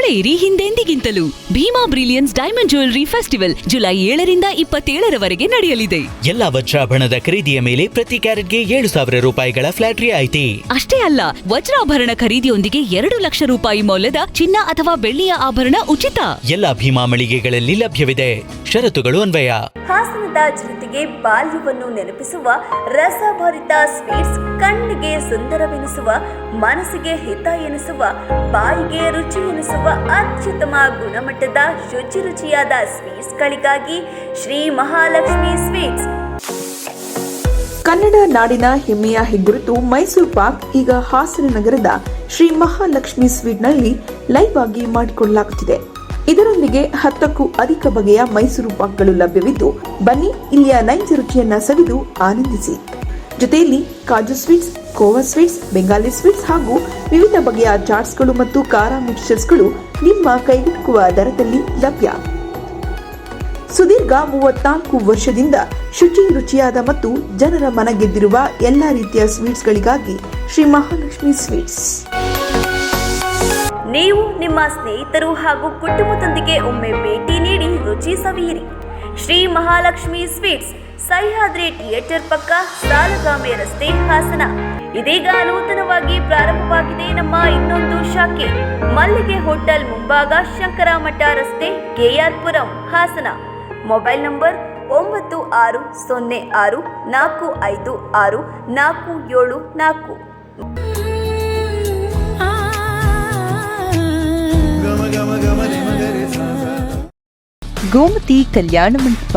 ಹೊಳೆಯಿರಿ ಹಿಂದೆಂದಿಗಿಂತಲೂ. Bhima Brilliance diamond jewellery festival July ಏಳರಿಂದ ಇಪ್ಪತ್ತೇಳರವರೆಗೆ ನಡೆಯಲಿದೆ. ಎಲ್ಲ ವಜ್ರಾಭರಣದ ಖರೀದಿಯ ಮೇಲೆ ಪ್ರತಿ ಕ್ಯಾರೆಟ್ಗೆ ಏಳು ಸಾವಿರ ರೂಪಾಯಿಗಳ ಫ್ಲಾಟ್ ರಿಯಾಯಿತಿ ಅಷ್ಟೇ ಅಲ್ಲ ವಜ್ರಾಭರಣ ಖರೀದಿಯೊಂದಿಗೆ ಎರಡು ಲಕ್ಷ ರೂಪಾಯಿ ಮೌಲ್ಯದ ಚಿನ್ನ ಅಥವಾ ಬೆಳ್ಳಿಯ ಆಭರಣ ಉಚಿತ. ಎಲ್ಲ ಭೀಮಾ ಮಳಿಗೆಗಳಲ್ಲಿ ಲಭ್ಯವಿದೆ. ಷರತ್ತುಗಳು ಅನ್ವಯ. ಹಾಸನದ ಜೊತೆಗೆ ಬಾಲ್ಯವನ್ನು ನೆನಪಿಸುವ ರಸಭರಿತ ಸ್ವೀಟ್ಸ್ ಕಣ್ಣಿಗೆ ಸುಂದರವೆನಿಸುವ ಮನಸ್ಸಿಗೆ ಹಿತ ಎನಿಸುವ ಬಾಯಿಗೆ ರುಚಿ ಎನಿಸುವ ಅತ್ಯುತ್ತಮ ಗುಣಮಟ್ಟದ ಶುಚಿ ರುಚಿಯಾದ ಸ್ವೀಟ್ಸ್ಗಳಿಗಾಗಿ ಶ್ರೀ ಮಹಾಲಕ್ಷ್ಮಿ ಸ್ವೀಟ್ಸ್. ಕನ್ನಡ ನಾಡಿನ ಹೆಮ್ಮೆಯ ಹೆಗ್ಗುರುತು ಮೈಸೂರು ಪಾಕ್, ಈಗ ಹಾಸನ ನಗರದ ಶ್ರೀ ಮಹಾಲಕ್ಷ್ಮಿ ಸ್ವೀಟ್ನಲ್ಲಿ ಲೈವ್ ಆಗಿ ಮಾಡಿಕೊಳ್ಳಲಾಗುತ್ತಿದೆ. ಇದರೊಂದಿಗೆ ಹತ್ತಕ್ಕೂ ಅಧಿಕ ಬಗೆಯ ಮೈಸೂರು ಪಾಕ್ಗಳು ಲಭ್ಯವಿದ್ದು, ಬನ್ನಿ ಇಲ್ಲಿಯ ನೈಜ ರುಚಿಯನ್ನ ಸವಿದು ಆನಂದಿಸಿ. ಜೊತೆಯಲ್ಲಿ kaju sweets, khoya sweets, Bengali sweets ಹಾಗೂ ವಿವಿಧ ಬಗೆಯ ಚಾಟ್ಸ್ಗಳು ಮತ್ತು ಖಾರ ಮಿಕ್ಸ್ಚರ್ಸ್ಗಳು ನಿಮ್ಮ ಕೈಗೆಟುಕುವ ದರದಲ್ಲಿ ಲಭ್ಯ. ಸುದೀರ್ಘ ಮೂವತ್ನಾಲ್ಕು ವರ್ಷದಿಂದ ಶುಚಿ, ರುಚಿಯಾದ ಮತ್ತು ಜನರ ಮನ ಗೆದ್ದಿರುವ ಎಲ್ಲ ರೀತಿಯ ಸ್ವೀಟ್ಸ್ಗಳಿಗಾಗಿ ಶ್ರೀ ಮಹಾಲಕ್ಷ್ಮಿ ಸ್ವೀಟ್ಸ್. ನೀವು ನಿಮ್ಮ ಸ್ನೇಹಿತರು ಹಾಗೂ ಕುಟುಂಬದೊಂದಿಗೆ ಒಮ್ಮೆ ಭೇಟಿ ನೀಡಿ ರುಚಿ ಸವಿಯಿರಿ. ಶ್ರೀ ಮಹಾಲಕ್ಷ್ಮಿ ಸ್ವೀಟ್ಸ್ ಸಹ್ಯಾದ್ರಿ ಥಿಯೇಟರ್ ಪಕ್ಕ ಸಾಲಗಾಮೆ ರಸ್ತೆ ಹಾಸನ. ಇದೀಗ ನೂತನವಾಗಿ ಪ್ರಾರಂಭವಾಗಿದೆ ನಮ್ಮ ಇನ್ನೊಂದು ಶಾಖೆ. ಮಲ್ಲಿಗೆ ಹೋಟೆಲ್ ಮುಂಭಾಗ ಶಂಕರಮಠ ರಸ್ತೆ ಕೆಆರ್ಪುರಂ ಹಾಸನ. ಮೊಬೈಲ್ ನಂಬರ್ ಒಂಬತ್ತು ಆರು ಸೊನ್ನೆ ಆರು ನಾಲ್ಕು ಐದು ಆರು ನಾಲ್ಕು ಏಳು ನಾಲ್ಕು. ಗೋಮತಿ ಕಲ್ಯಾಣ ಮಂಟಪ.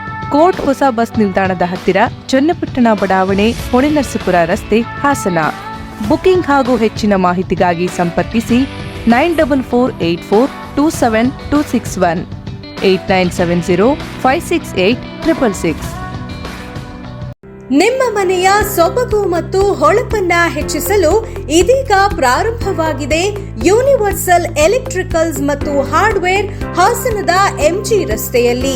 ಕೋಟ್ ಹೊಸ ಬಸ್ ನಿಲ್ದಾಣದ ಹತ್ತಿರ ಚನ್ನಪಟ್ಟಣ ಬಡಾವಣೆ, ಹೊಳೆನರಸೀಪುರ ರಸ್ತೆ ಹಾಸನ. ಬುಕಿಂಗ್ ಹಾಗೂ ಹೆಚ್ಚಿನ ಮಾಹಿತಿಗಾಗಿ ಸಂಪರ್ಕಿಸಿ nine double four eight four two seven two six one, eight nine seven zero five six eight triple six. ನಿಮ್ಮ ಮನೆಯ ಸೊಬಗು ಮತ್ತು ಹೊಳಪನ್ನ ಹೆಚ್ಚಿಸಲು ಇದೀಗ ಪ್ರಾರಂಭವಾಗಿದೆ ಯೂನಿವರ್ಸಲ್ ಎಲೆಕ್ಟ್ರಿಕಲ್ಸ್ ಮತ್ತು ಹಾರ್ಡ್ವೇರ್ ಹಾಸನದ ಎಂಜಿ ರಸ್ತೆಯಲ್ಲಿ.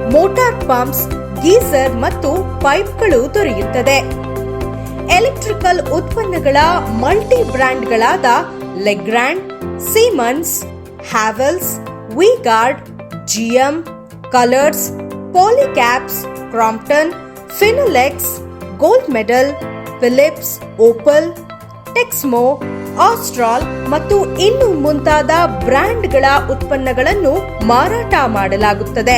motor pumps, geyser ಮತ್ತು ಪೈಪ್ಗಳು ದೊರೆಯುತ್ತದೆ. ಎಲೆಕ್ಟ್ರಿಕಲ್ ಉತ್ಪನ್ನಗಳ multi ಬ್ರ್ಯಾಂಡ್ಗಳಾದ Legrand, Siemens, Havells, V-Guard, GM, colours, Polycabs, Crompton, Finolex, Gold Medal, Philips, Opal, Texmo, Astral ಮತ್ತು ಇನ್ನು ಮುಂತಾದ ಬ್ರ್ಯಾಂಡ್ಗಳ ಉತ್ಪನ್ನಗಳನ್ನು ಮಾರಾಟ ಮಾಡಲಾಗುತ್ತದೆ.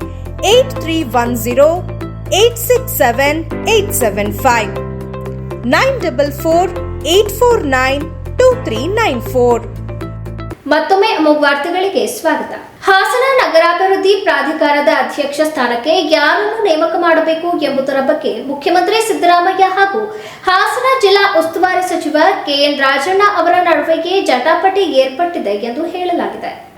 three one ಮತ್ತೊಮ್ಮೆ ಅಮೋಘ ವಾರ್ತೆಗಳಿಗೆ ಸ್ವಾಗತ. ಹಾಸನ ನಗರಾಭಿವೃದ್ಧಿ ಪ್ರಾಧಿಕಾರದ ಅಧ್ಯಕ್ಷ ಸ್ಥಾನಕ್ಕೆ ಯಾರನ್ನು ನೇಮಕ ಮಾಡಬೇಕು ಎಂಬುದರ ಬಗ್ಗೆ ಮುಖ್ಯಮಂತ್ರಿ ಸಿದ್ದರಾಮಯ್ಯ ಹಾಗೂ ಹಾಸನ ಜಿಲ್ಲಾ ಉಸ್ತುವಾರಿ ಸಚಿವ ಕೆಎನ್ ರಾಜಣ್ಣ ಅವರ ನಡುವೆಗೆ ಜಟಾಪಟಿ ಏರ್ಪಟ್ಟಿದೆ ಎಂದು ಹೇಳಲಾಗಿದೆ.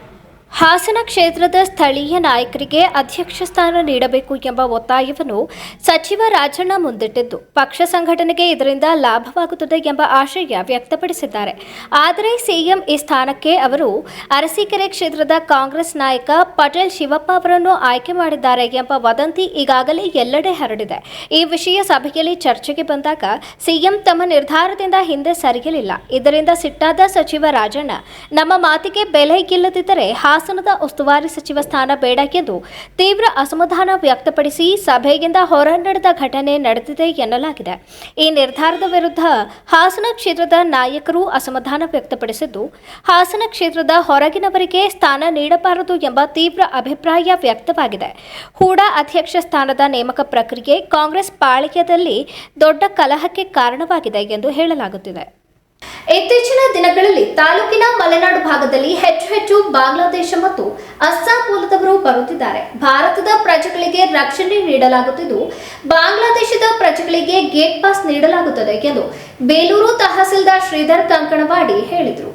ಹಾಸನ ಕ್ಷೇತ್ರದ ಸ್ಥಳೀಯ ನಾಯಕರಿಗೆ ಅಧ್ಯಕ್ಷ ಸ್ಥಾನ ನೀಡಬೇಕು ಎಂಬ ಒತ್ತಾಯವನ್ನು ಸಚಿವ ರಾಜಣ್ಣ ಮುಂದಿಟ್ಟಿದ್ದು, ಪಕ್ಷ ಸಂಘಟನೆಗೆ ಇದರಿಂದ ಲಾಭವಾಗುತ್ತದೆ ಎಂಬ ಆಶಯ ವ್ಯಕ್ತಪಡಿಸಿದ್ದಾರೆ. ಆದರೆ ಸಿಎಂ ಈ ಸ್ಥಾನಕ್ಕೆ ಅವರು ಅರಸೀಕೆರೆ ಕ್ಷೇತ್ರದ ಕಾಂಗ್ರೆಸ್ ನಾಯಕ ಪಟೇಲ್ ಶಿವಪ್ಪ ಅವರನ್ನು ಆಯ್ಕೆ ಮಾಡಿದ್ದಾರೆ ಎಂಬ ವದಂತಿ ಈಗಾಗಲೇ ಎಲ್ಲೆಡೆ ಹರಡಿದೆ. ಈ ವಿಷಯ ಸಭೆಯಲ್ಲಿ ಚರ್ಚೆಗೆ ಬಂದಾಗ ಸಿಎಂ ತಮ್ಮ ನಿರ್ಧಾರದಿಂದ ಹಿಂದೆ ಸರಿಯಲಿಲ್ಲ. ಇದರಿಂದ ಸಿಟ್ಟಾದ ಸಚಿವ ರಾಜಣ್ಣ, ನಮ್ಮ ಮಾತಿಗೆ ಬೆಲೆ ಇಲ್ಲದಿದ್ದರೆ ಹಾಸನದ ಉಸ್ತುವಾರಿ ಸಚಿವ ಸ್ಥಾನ ಬೇಡ ಎಂದು ತೀವ್ರ ಅಸಮಾಧಾನ ವ್ಯಕ್ತಪಡಿಸಿ ಸಭೆಯಿಂದ ಹೊರ ನಡೆದ ಘಟನೆ ನಡೆದಿದೆ ಎನ್ನಲಾಗಿದೆ. ಈ ನಿರ್ಧಾರದ ವಿರುದ್ಧ ಹಾಸನ ಕ್ಷೇತ್ರದ ನಾಯಕರು ಅಸಮಾಧಾನ ವ್ಯಕ್ತಪಡಿಸಿದ್ದು, ಹಾಸನ ಕ್ಷೇತ್ರದ ಹೊರಗಿನವರಿಗೆ ಸ್ಥಾನ ನೀಡಬಾರದು ಎಂಬ ತೀವ್ರ ಅಭಿಪ್ರಾಯ ವ್ಯಕ್ತವಾಗಿದೆ. ಹೂಡಾ ಅಧ್ಯಕ್ಷ ಸ್ಥಾನದ ನೇಮಕ ಪ್ರಕ್ರಿಯೆ ಕಾಂಗ್ರೆಸ್ ಪಾಳಿಯದಲ್ಲಿ ದೊಡ್ಡ ಕಲಹಕ್ಕೆ ಕಾರಣವಾಗಿದೆ ಎಂದು ಹೇಳಲಾಗುತ್ತಿದೆ. ಇತ್ತೀಚಿನ ದಿನಗಳಲ್ಲಿ ತಾಲೂಕಿನ ಮಲೆನಾಡು ಭಾಗದಲ್ಲಿ ಹೆಚ್ಚು ಹೆಚ್ಚು ಬಾಂಗ್ಲಾದೇಶ ಮತ್ತು ಅಸ್ಸಾಂ ಮೂಲದವರು ಬರುತ್ತಿದ್ದಾರೆ. ಭಾರತದ ಪ್ರಜೆಗಳಿಗೆ ರಕ್ಷಣೆ ನೀಡಲಾಗುತ್ತಿದ್ದು, ಬಾಂಗ್ಲಾದೇಶದ ಪ್ರಜೆಗಳಿಗೆ ಗೇಟ್ ಪಾಸ್ ನೀಡಲಾಗುತ್ತದೆ ಎಂದು ಬೇಲೂರು ತಹಸೀಲ್ದಾರ್ ಶ್ರೀಧರ್ ಕಂಕಣವಾಡಿ ಹೇಳಿದರು.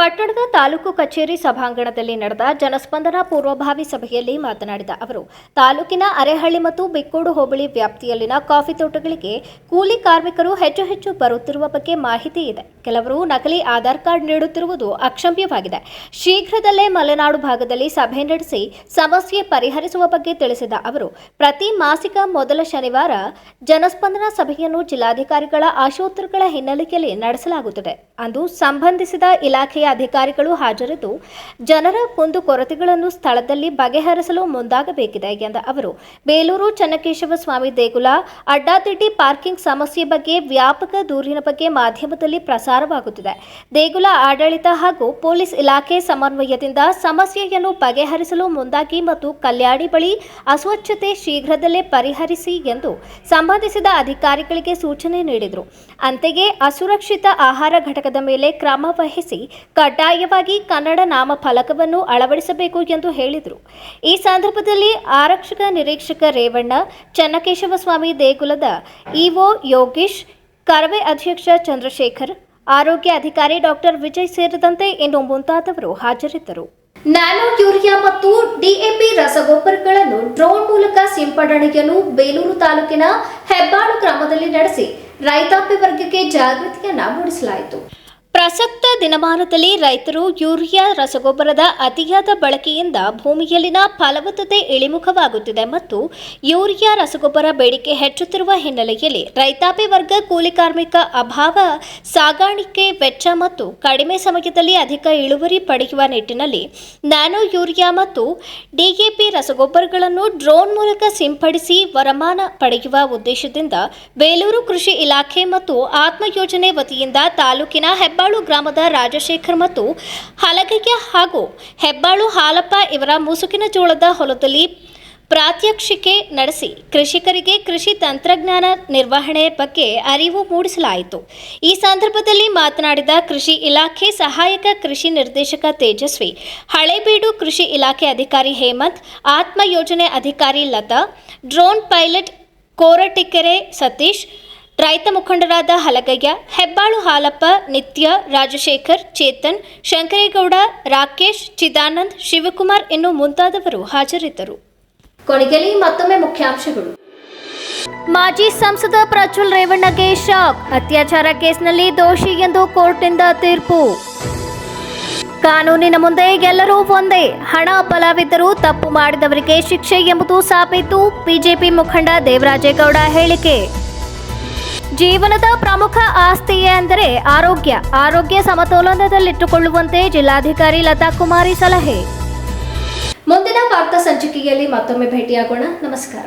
ಪಟ್ಟಣದ ತಾಲೂಕು ಕಚೇರಿ ಸಭಾಂಗಣದಲ್ಲಿ ನಡೆದ ಜನಸ್ಪಂದನ ಪೂರ್ವಭಾವಿ ಸಭೆಯಲ್ಲಿ ಮಾತನಾಡಿದ ಅವರು, ತಾಲೂಕಿನ ಅರೆಹಳ್ಳಿ ಮತ್ತು ಬಿಕ್ಕೋಡು ಹೋಬಳಿ ವ್ಯಾಪ್ತಿಯಲ್ಲಿನ ಕಾಫಿ ತೋಟಗಳಿಗೆ ಕೂಲಿ ಕಾರ್ಮಿಕರು ಹೆಚ್ಚು ಹೆಚ್ಚು ಬರುತ್ತಿರುವ ಬಗ್ಗೆ ಮಾಹಿತಿ ಇದೆ. ಕೆಲವರು ನಕಲಿ ಆಧಾರ್ ಕಾರ್ಡ್ ನೀಡುತ್ತಿರುವುದು ಅಕ್ಷಮ್ಯವಾಗಿದೆ. ಶೀಘ್ರದಲ್ಲೇ ಮಲೆನಾಡು ಭಾಗದಲ್ಲಿ ಸಭೆ ನಡೆಸಿ ಸಮಸ್ಯೆ ಪರಿಹರಿಸುವ ಬಗ್ಗೆ ತಿಳಿಸಿದ ಅವರು, ಪ್ರತಿ ಮಾಸಿಕ ಮೊದಲ ಶನಿವಾರ ಜನಸ್ಪಂದನ ಸಭೆಯನ್ನು ಜಿಲ್ಲಾಧಿಕಾರಿಗಳ ಆಶೋತ್ತರಗಳ ಹಿನ್ನೆಲೆಯಲ್ಲಿ ನಡೆಸಲಾಗುತ್ತದೆ. ಅಂದು ಸಂಬಂಧಿಸಿದ ಇಲಾಖೆಯ ಅಧಿಕಾರಿಗಳು ಹಾಜರಿದ್ದು ಜನರ ಕುಂದುಕೊರತೆಗಳನ್ನು ಸ್ಥಳದಲ್ಲಿ ಬಗೆಹರಿಸಲು ಮುಂದಾಗಬೇಕಿದೆ ಎಂದ ಅವರು. ಬೇಲೂರು ಚನ್ನಕೇಶವ ಸ್ವಾಮಿ ದೇಗುಲ, ಅಡ್ಡಾದಿಡ್ಡಿ ಪಾರ್ಕಿಂಗ್ ಸಮಸ್ಯೆ ಬಗ್ಗೆ ವ್ಯಾಪಕ ದೂರಿನ ಬಗ್ಗೆ ಮಾಧ್ಯಮದಲ್ಲಿ ಪ್ರಸಾರವಾಗುತ್ತಿದೆ. ದೇಗುಲ ಆಡಳಿತ ಹಾಗೂ ಪೊಲೀಸ್ ಇಲಾಖೆ ಸಮನ್ವಯದಿಂದ ಸಮಸ್ಯೆಯನ್ನು ಬಗೆಹರಿಸಲು ಮುಂದಾಗಿ ಮತ್ತು ಕಲ್ಯಾಣಿ ಬಳಿ ಅಸ್ವಚ್ಛತೆ ಶೀಘ್ರದಲ್ಲೇ ಪರಿಹರಿಸಿ ಎಂದು ಸಂಬಂಧಿಸಿದ ಅಧಿಕಾರಿಗಳಿಗೆ ಸೂಚನೆ ನೀಡಿದರು. ಅಂತೆಯೇ ಅಸುರಕ್ಷಿತ ಆಹಾರ ಘಟಕದ ಮೇಲೆ ಕ್ರಮ ವಹಿಸಿ ಕಡ್ಡಾಯವಾಗಿ ಕನ್ನಡ ನಾಮಫಲಕವನ್ನು ಅಳವಡಿಸಬೇಕು ಎಂದು ಹೇಳಿದರು. ಈ ಸಂದರ್ಭದಲ್ಲಿ ಆರಕ್ಷಕ ನಿರೀಕ್ಷಕ ರೇವಣ್ಣ ಚನ್ನಕೇಶವ ಸ್ವಾಮಿ ದೇಗುಲದ ಇಒ ಯೋಗೇಶ್, ಕರವೆ ಅಧ್ಯಕ್ಷ ಚಂದ್ರಶೇಖರ್, ಆರೋಗ್ಯ ಅಧಿಕಾರಿ ಡಾಕ್ಟರ್ ವಿಜಯ್ ಸೇರಿದಂತೆ ಇನ್ನು ಮುಂತಾದವರು ಹಾಜರಿದ್ದರು. ನ್ಯಾನೋ ಯೂರಿಯಾ ಮತ್ತು ಡಿಎಪಿ ರಸಗೊಬ್ಬರಗಳನ್ನು ಡ್ರೋನ್ ಮೂಲಕ ಸಿಂಪಡಣೆಯನ್ನು ಬೇಲೂರು ತಾಲೂಕಿನ ಹೆಬ್ಬಾಳು ಗ್ರಾಮದಲ್ಲಿ ನಡೆಸಿ ರೈತಾಪಿ ವರ್ಗಕ್ಕೆ ಜಾಗೃತಿಯನ್ನ ಮೂಡಿಸಲಾಯಿತು. ಪ್ರಸಕ್ತ ದಿನಮಾನದಲ್ಲಿ ರೈತರು ಯೂರಿಯಾ ರಸಗೊಬ್ಬರದ ಅತಿಯಾದ ಬಳಕೆಯಿಂದ ಭೂಮಿಯಲ್ಲಿನ ಫಲವತ್ತತೆ ಇಳಿಮುಖವಾಗುತ್ತಿದೆ ಮತ್ತು ಯೂರಿಯಾ ರಸಗೊಬ್ಬರ ಬೇಡಿಕೆ ಹೆಚ್ಚುತ್ತಿರುವ ಹಿನ್ನೆಲೆಯಲ್ಲಿ ರೈತಾಪಿ ವರ್ಗ ಕೂಲಿ ಕಾರ್ಮಿಕ ಅಭಾವ, ಸಾಗಾಣಿಕೆ ವೆಚ್ಚ ಮತ್ತು ಕಡಿಮೆ ಸಮಯದಲ್ಲಿ ಅಧಿಕ ಇಳುವರಿ ಪಡೆಯುವ ನಿಟ್ಟಿನಲ್ಲಿ ನ್ಯಾನೋ ಯೂರಿಯಾ ಮತ್ತು ಡಿಎಪಿ ರಸಗೊಬ್ಬರಗಳನ್ನು ಡ್ರೋನ್ ಮೂಲಕ ಸಿಂಪಡಿಸಿ ವರಮಾನ ಪಡೆಯುವ ಉದ್ದೇಶದಿಂದ ಬೇಲೂರು ಕೃಷಿ ಇಲಾಖೆ ಮತ್ತು ಆತ್ಮ ಯೋಜನೆ ವತಿಯಿಂದ ತಾಲೂಕಿನ ಹೆಬ್ಬಾಳು ಗ್ರಾಮದ ರಾಜಶೇಖರ್ ಮತ್ತು ಹಲಗಯ್ಯ ಹಾಗೂ ಹೆಬ್ಬಾಳು ಹಾಲಪ್ಪ ಇವರ ಮುಸುಕಿನ ಜೋಳದ ಹೊಲದಲ್ಲಿ ಪ್ರಾತ್ಯಕ್ಷಿಕೆ ನಡೆಸಿ ಕೃಷಿಕರಿಗೆ ಕೃಷಿ ತಂತ್ರಜ್ಞಾನ ನಿರ್ವಹಣೆ ಬಗ್ಗೆ ಅರಿವು ಮೂಡಿಸಲಾಯಿತು. ಈ ಸಂದರ್ಭದಲ್ಲಿ ಮಾತನಾಡಿದ ಕೃಷಿ ಇಲಾಖೆ ಸಹಾಯಕ ಕೃಷಿ ನಿರ್ದೇಶಕ ತೇಜಸ್ವಿ, ಹಳೇಬೀಡು ಕೃಷಿ ಇಲಾಖೆ ಅಧಿಕಾರಿ ಹೇಮಂತ್, ಆತ್ಮ ಯೋಜನೆ ಅಧಿಕಾರಿ ಲತಾ, ಡ್ರೋನ್ ಪೈಲಟ್ ಕೋರಟಿಕೆರೆ ಸತೀಶ್ ರೈತ ಮುಖಂಡರಾದ ಹಲಗಯ್ಯ ಹೆಬ್ಬಾಳು ಹಾಲಪ್ಪ ನಿತ್ಯ ರಾಜಶೇಖರ್ ಚೇತನ್ ಶಂಕರೇಗೌಡ ರಾಕೇಶ್ ಚಿದಾನಂದ್ ಶಿವಕುಮಾರ್ ಇನ್ನು ಮುಂತಾದವರು ಹಾಜರಿದ್ದರು. ಕೊನೆಯಲ್ಲಿ ಮತ್ತೊಮ್ಮೆ ಮುಖ್ಯಾಂಶಗಳು. ಮಾಜಿ ಸಂಸದ ಪ್ರಜ್ವಲ್ ರೇವಣ್ಣಗೆ ಶಾಕ್. ಅತ್ಯಾಚಾರ ಕೇಸ್ನಲ್ಲಿ ದೋಷಿ ಎಂದು ಕೋರ್ಟ್ನಿಂದ ತೀರ್ಪು. ಕಾನೂನಿನ ಮುಂದೆ ಎಲ್ಲರೂ ಒಂದೇ. ಹಣ ಬಲವಿದ್ದರೂ ತಪ್ಪು ಮಾಡಿದವರಿಗೆ ಶಿಕ್ಷೆ ಎಂಬುದು ಸಾಬೀತು. ಬಿಜೆಪಿ ಮುಖಂಡ ದೇವರಾಜೇಗೌಡ ಹೇಳಿಕೆ. ಜೀವನದ ಪ್ರಮುಖ ಆಸ್ತಿಯೇ ಅಂದರೆ ಆರೋಗ್ಯ. ಆರೋಗ್ಯ ಸಮತೋಲನದಲ್ಲಿಟ್ಟುಕೊಳ್ಳುವಂತೆ ಜಿಲ್ಲಾಧಿಕಾರಿ ಲತಾ ಕುಮಾರಿ ಸಲಹೆ. ಮುಂದಿನ ವಾರ್ತಾ ಸಂಚಿಕೆಯಲ್ಲಿ ಮತ್ತೊಮ್ಮೆ ಭೇಟಿಯಾಗೋಣ. ನಮಸ್ಕಾರ.